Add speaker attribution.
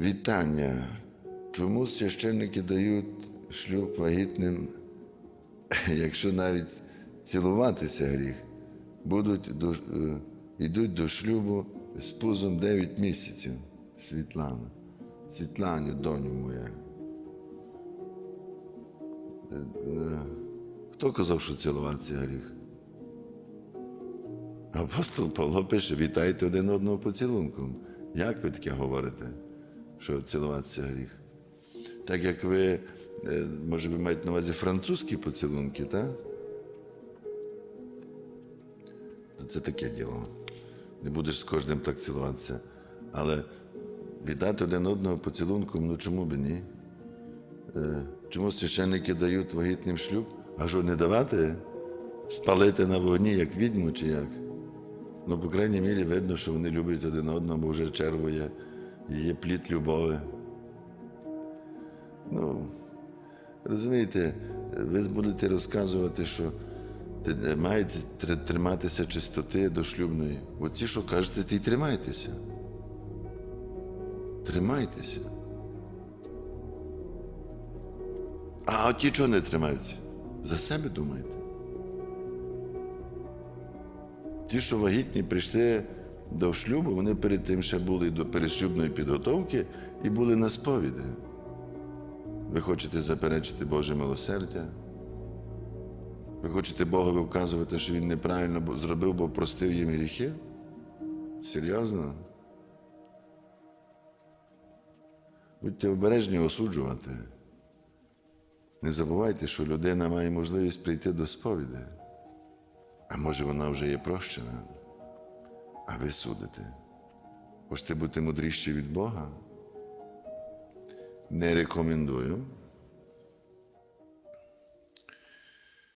Speaker 1: Вітання. Чому священники дають шлюб вагітним, якщо навіть цілуватися гріх, будуть до, е, йдуть до шлюбу з пузом 9 місяців. Світлана. Світланю, доню моя. Е, е, Хто казав, що цілуватися гріх? Апостол Павло пише: вітайте один одного поцілунком. Як ви таке говорите, що цілуватися гріх? Так як ви, е, може, ви маєте на увазі французькі поцілунки, так? Це таке діло. Не будеш з кожним так цілуватися. Але вітати один одного поцілунком, ну чому б ні? Е, Чому священники дають вагітним шлюб? А що не давати? Спалити на вогні, як відьму чи як? Ну, по крайній мірі, видно, що вони люблять один одного, бо вже червоє, є плід любові. Ну, розумієте, ви будете розказувати, що маєте триматися чистоти до шлюбної. Оці, що кажете, й тримайтеся. Тримайтеся. А ті, чого не тримаються? За себе думайте. Ті, що вагітні прийшли до шлюбу, вони перед тим ще були до перешлюбної підготовки і були на сповіді. Ви хочете заперечити Боже милосердя? Ви хочете Богові вказувати, що Він неправильно зробив, бо простив їм гріхи? Серйозно? Будьте обережні осуджувати. Не забувайте, що людина має можливість прийти до сповіді. А може вона вже є прощена, а ви судите. Хочете бути мудріші від Бога? Не рекомендую.